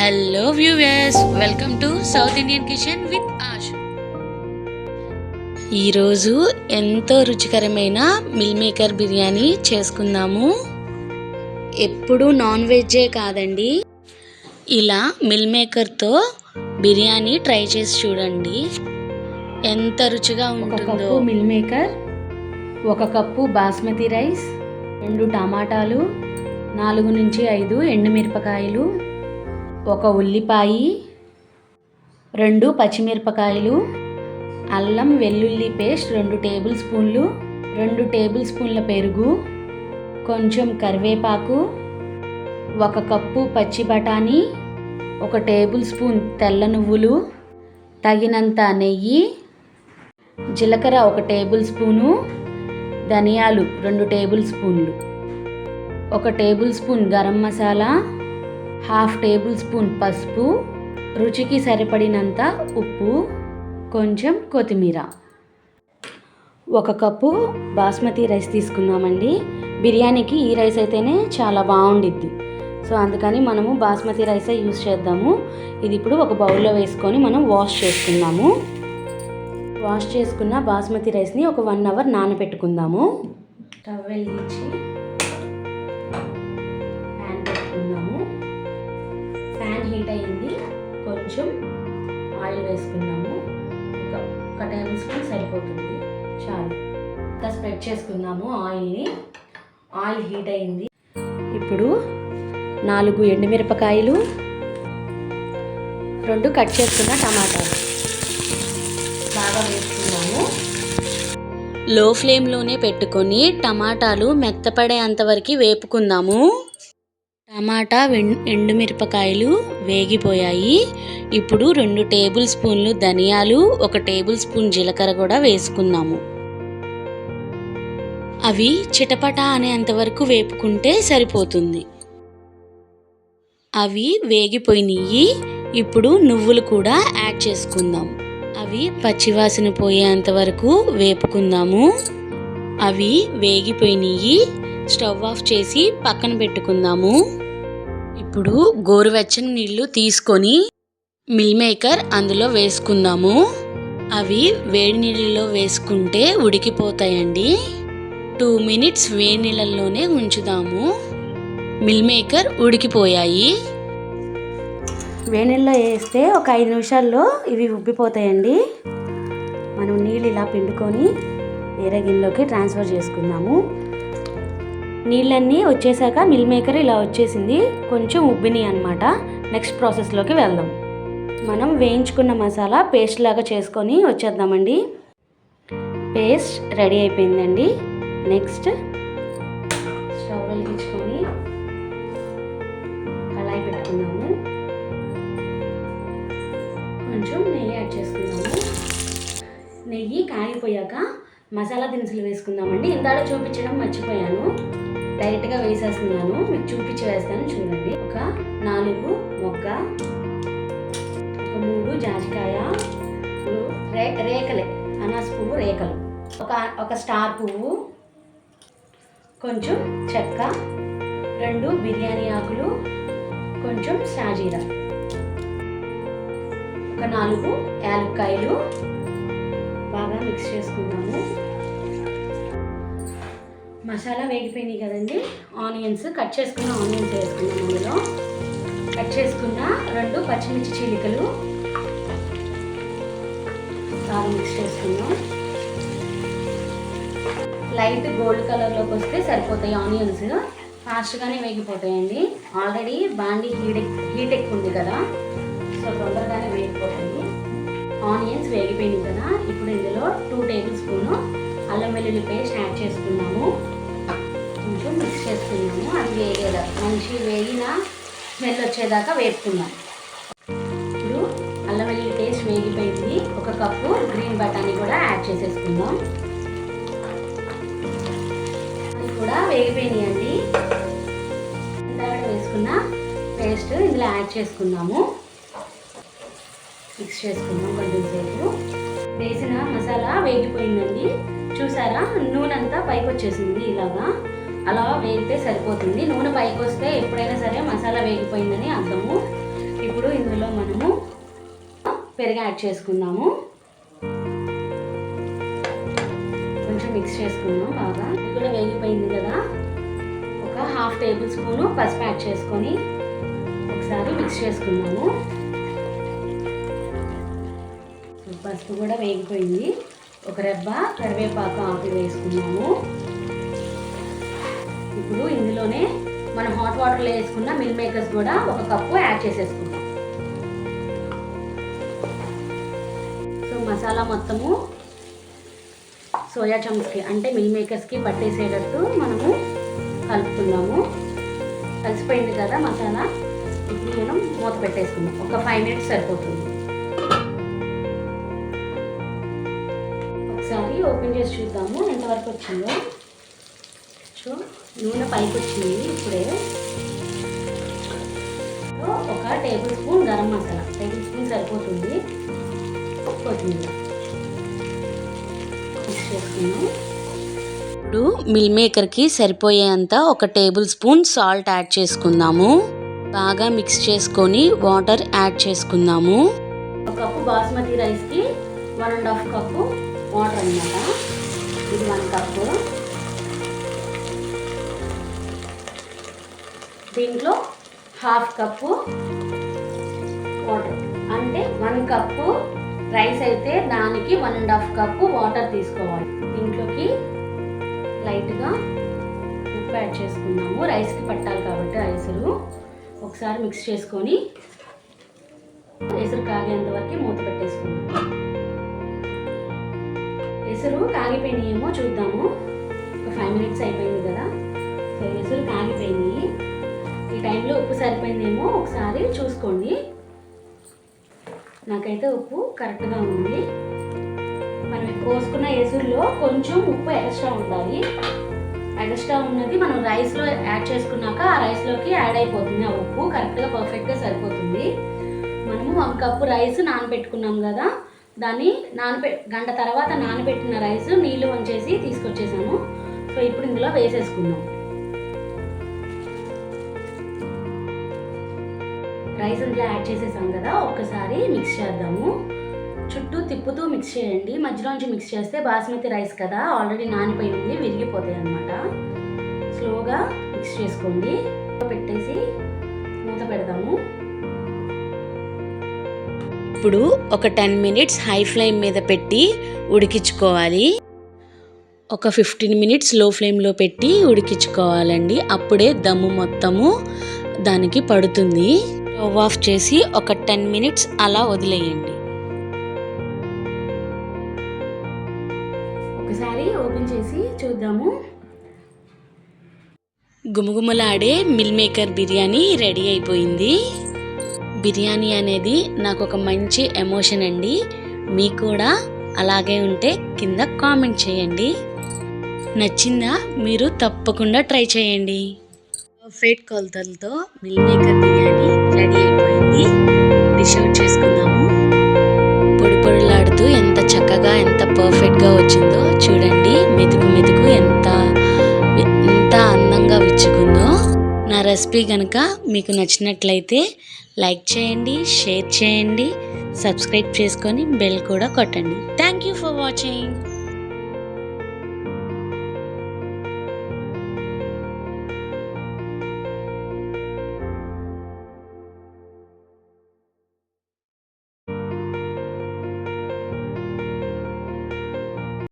Hello viewers welcome to South Indian kitchen with Ash ఈరోజు ఎంతో రుచికరమైన మిల్ మేకర్ బిర్యానీ చేసుకుందాము. ఎప్పుడు నాన్ వెజ్జే కాదండి. ఇలా మిల్ మేకర్తో బిర్యానీ ట్రై చేసి చూడండి. ఎంత రుచిగా ఉంటుందో. మిల్ మేకర్ ఒక కప్పు బాస్మతి రైస్ రెండు టమాటాలు నాలుగు నుంచి ఐదు ఎండుమిరపకాయలు ఒక ఉల్లిపాయి రెండు పచ్చిమిరపకాయలు అల్లం వెల్లుల్లి పేస్ట్ రెండు టేబుల్ స్పూన్లు రెండు టేబుల్ స్పూన్ల పెరుగు కొంచెం కరివేపాకు ఒక కప్పు పచ్చి బఠానీ ఒక టేబుల్ స్పూన్ తెల్ల నువ్వులు తగినంత నెయ్యి జీలకర్ర ఒక టేబుల్ స్పూను ధనియాలు రెండు టేబుల్ స్పూన్లు ఒక tablespoon garam masala half tablespoon పసుపు రుచికి సరిపడినంత ఉప్పు కొంచెం కొత్తిమీర. ఒక కప్పు బాస్మతి రైస్ తీసుకున్నామండి బిర్యానీకి ఈ రైస్ అయితేనే చాలా బాగుండిద్ది. సో అందుకని మనము బాస్మతి రైసే యూస్ చేద్దాము. ఇది ఇప్పుడు ఒక బౌల్లో వేసుకొని మనం వాష్ చేసుకుందాము. వాష్ చేసుకున్న బాస్మతి రైస్ని ఒక వన్ అవర్ నానబెట్టుకుందాము. స్టవ్ వెలిగించి హీట్ అయ్యింది కొంచెం ఆయిల్ వేసుకున్నాము ఒక ఒక టేబుల్ స్పూన్ సరిపోతుంది. చాలు. ఇంకా స్ప్రెడ్ చేసుకున్నాము ఆయిల్ని. ఆయిల్ హీట్ అయింది. ఇప్పుడు నాలుగు ఎండుమిరపకాయలు రెండు కట్ చేసుకున్న టమాటాలు. బాగా వేసుకున్నాము లో ఫ్లేమ్లోనే పెట్టుకొని టమాటాలు మెత్తపడేంత వరకు వేపుకుందాము. టమాటా ఎండుమిరపకాయలు వేగిపోయాయి. ఇప్పుడు రెండు టేబుల్ స్పూన్లు ధనియాలు ఒక టేబుల్ స్పూన్ జీలకర్ర కూడా వేసుకుందాము. అవి చిటపట అనేంతవరకు వేపుకుంటే సరిపోతుంది. అవి వేగిపోయినాయి ఇప్పుడు నువ్వులు కూడా యాడ్ చేసుకుందాం. అవి పచ్చివాసన పోయేంత వరకు వేపుకుందాము. అవి వేగిపోయినాయి స్టవ్ ఆఫ్ చేసి పక్కన పెట్టుకుందాము. ఇప్పుడు గోరువెచ్చని నీళ్ళు తీసుకొని మిల్ మేకర్ అందులో వేసుకుందాము. అవి వేడి నీళ్ళలో వేసుకుంటే ఉడికిపోతాయండి. టూ మినిట్స్ వేడి నీళ్ళల్లోనే ఉంచుదాము. మిల్ మేకర్ ఉడికిపోయాయి. నీళ్ళలో వేస్తే ఒక ఐదు నిమిషాల్లో ఇవి ఉబ్బిపోతాయండి. మనం నీళ్ళు ఇలా పిండుకొని వేరే గిన్నెలోకి ట్రాన్స్ఫర్ చేసుకుందాము. నీళ్ళన్నీ వచ్చేసాక మిల్ మేకర్ ఇలా వచ్చేసింది. కొంచెం ఉబ్బిని అనమాట నెక్స్ట్ ప్రాసెస్లోకి వెళ్దాం. మనం వేయించుకున్న మసాలా పేస్ట్ లాగా చేసుకొని వచ్చేద్దామండి. పేస్ట్ రెడీ అయిపోయిందండి. నెక్స్ట్ స్టవ్ వెలిగించుకొని కళాయి పెట్టుకుందాము. కొంచెం నెయ్యి యాడ్ చేసుకుందాము. నెయ్యి కాగిపోయాక మసాలా దినుసులు వేసుకుందామండి. ఇందాక చూపించడం మర్చిపోయాను. డైరెక్ట్గా వేసేస్తున్నాను. మీకు చూపించి వేస్తాను చూడండి. ఒక నాలుగు మొగ్గ ఒక మూడు జాజికాయ రే రేకలే అనాస్ పువ్వు రేకలు. ఒక ఒక స్టార్ పువ్వు కొంచెం చెక్క రెండు బిర్యానీ ఆకులు కొంచెం షాజీరా ఒక నాలుగు యాలక్కాయలు బాగా మిక్స్ చేసుకుందాము మసాలా వేగిపోయినాయి కదండి. ఆనియన్స్ కట్ చేసుకున్న ఆనియన్స్ వేసుకున్నాం అందులో. కట్ చేసుకున్న రెండు పచ్చిమిర్చి చీలికలు. బాగా మిక్స్ చేసుకున్నాం లైట్ గోల్డ్ కలర్లోకి వస్తే సరిపోతాయి ఆనియన్స్. ఫాస్ట్గానే వేగిపోతాయండి. ఆల్రెడీ బాండి హీట్ హీట్ ఎక్కువ ఉంది కదా. సో తొందరగానే వేగిపోతాయి. ఆనియన్స్ వేగిపోయింది కదా. ఇప్పుడు ఇందులో టూ టేబుల్ స్పూను అల్లం వెల్లుల్లి పేస్ట్ యాడ్ చేసుకున్నాము. కొంచెం చేసుకున్నాము అది వేగేదా మంచి వేగిన స్మెల్ వచ్చేదాకా వేపుకుందాం. ఇప్పుడు అల్లం వెల్లుల్లి పేస్ట్ వేగిపోయింది. ఒక కప్పు గ్రీన్ బఠానీ కూడా యాడ్ చేసేసుకుందాం. అది కూడా వేగిపోయినాయండి ఇందాక వేసుకున్న పేస్ట్ ఇందులో యాడ్ చేసుకుందాము. మిక్స్ చేసుకుందాం కొంచెం సేపు. వేసిన మసాలా వేగిపోయిందండి. చూసారా? నూనె అంతా పైకి వచ్చేసింది ఇలాగా. అలా వేగితే సరిపోతుంది. నూనె పైకి వస్తే ఎప్పుడైనా సరే మసాలా వేగిపోయిందని అర్థము. ఇప్పుడు ఇందులో మనము పెరుగు యాడ్ చేసుకుందాము. కొంచెం మిక్స్ చేసుకుందాం బాగా. ఇక్కడ వేగిపోయింది కదా. ఒక హాఫ్ టేబుల్ స్పూను పసుపు యాడ్ చేసుకొని ఒకసారి మిక్స్ చేసుకుందాము. పసుపు కూడా వేగిపోయింది. ఒక రెబ్బ కరివేపాకు ఆకులు వేసుకున్నాము ఇప్పుడు ఇందులోనే మనం హాట్ వాటర్లో వేసుకున్న మిల్ మేకర్స్ కూడా ఒక కప్పు యాడ్ చేసేసుకుందాం. సో మసాలా మొత్తము సోయా చంక్స్కి అంటే మిల్ మేకర్స్కి పట్టేసేటట్టు మనము కలుపుతున్నాము. కలిసిపోయింది కదా మసాలా? ఇప్పుడు మనం మూత పెట్టేసుకుందాం. ఒక ఫైవ్ మినిట్స్ సరిపోతుంది. ఒకసారి ఓపెన్ చేసి చూద్దాము. ఎంతవరకు వచ్చిందో. సో నూనె పైకి వచ్చింది ఇప్పుడే ఒక table spoon garam masala. Table spoon సరిపోతుంది. కొత్తిమీర. మిక్స్ చేసుకున్నాం ఇప్పుడు మిల్ మేకర్కి సరిపోయేంత ఒక టేబుల్ స్పూన్ సాల్ట్ యాడ్ చేసుకుందాము. బాగా మిక్స్ చేసుకొని వాటర్ యాడ్ చేసుకుందాము. ఒక కప్పు బాస్మతి రైస్కి one and half cup water అన్నమాట. ఇది వన్ కప్పు. దీంట్లో హాఫ్ కప్పు వాటర్. అంటే వన్ కప్పు రైస్ అయితే దానికి one and half cup water తీసుకోవాలి. దీంట్లోకి లైట్గా ఉప్పు యాడ్ చేసుకుందాము. రైస్కి పట్టాలి కాబట్టి రైసులు ఒకసారి మిక్స్ చేసుకొని ఎసురు కాగేంత వరకు మూత పెట్టేసుకుందాం. ఎసురు కాగిపోయినాయేమో చూద్దాము. ఒక ఫైవ్ మినిట్స్ అయిపోయింది కదా. సో ఎసురు కాగిపోయినాయి ఈ టైంలో ఉప్పు సరిపోయిందేమో ఒకసారి చూసుకోండి. నాకైతే ఉప్పు కరెక్ట్గా ఉంది. మనం కోసుకున్న ఎసురులో కొంచెం ఉప్పు ఎక్స్ట్రా ఉండాలి. ఎక్స్ట్రా ఉన్నది మనం రైస్లో యాడ్ చేసుకున్నాక ఆ రైస్లోకి యాడ్ అయిపోతుంది. ఆ ఉప్పు కరెక్ట్గా పర్ఫెక్ట్గా సరిపోతుంది. మనము ఒక కప్పు రైస్ నానబెట్టుకున్నాం కదా దాన్ని నానబె గంట తర్వాత నానబెట్టిన రైస్ నీళ్ళు వంచేసి తీసుకొచ్చేసాము. సో ఇప్పుడు ఇందులో వేసేసుకున్నాం రైస్ యాడ్ చేసేసాం కదా ఒక్కసారి మిక్స్ చేద్దాము. చుట్టూ తిప్పుతూ మిక్స్ చేయండి. మధ్యలోంచి మిక్స్ చేస్తే బాస్మతి రైస్ కదా ఆల్రెడీ నానిపోయి ఉంది విరిగిపోతాయి అనమాట స్లోగా మిక్స్ చేసుకోండి. పెట్టేసి మూత పెడదాము. ఇప్పుడు ఒక టెన్ మినిట్స్ హై ఫ్లేమ్ మీద పెట్టి ఉడికించుకోవాలి. ఒక ఫిఫ్టీన్ మినిట్స్లో ఫ్లేమ్లో పెట్టి ఉడికించుకోవాలండి. అప్పుడే దమ్ము మొత్తము దానికి పడుతుంది. స్టవ్ ఆఫ్ చేసి ఒక టెన్ మినిట్స్ అలా వదిలేయండి. ఒకసారి ఓపెన్ చేసి చూద్దాము. గుమగుమలాడే మిల్ మేకర్ బిర్యానీ రెడీ అయిపోయింది. బిర్యానీ అనేది నాకు ఒక మంచి ఎమోషన్ అండి. మీకు కూడా అలాగే ఉంటే కింద కామెంట్ చేయండి. నచ్చిందా మీరు తప్పకుండా ట్రై చేయండి. పర్ఫెక్ట్ కొలతలతో మిల్ మేకర్ బిర్యానీ రెడీ అయిపోయింది. డిష్ అవుట్ చేసుకుందాము. పొడి పొడిలాడుతూ ఎంత చక్కగా ఎంత పర్ఫెక్ట్గా వచ్చిందో చూడండి. మెతుకు మెతుకు ఎంత ఎంత అందంగా విచ్చుకుందో. నా రెసిపీ కనుక మీకు నచ్చినట్లయితే లైక్ చేయండి షేర్ చేయండి సబ్స్క్రైబ్ చేసుకొని బెల్ కూడా కొట్టండి. Thank you for watching.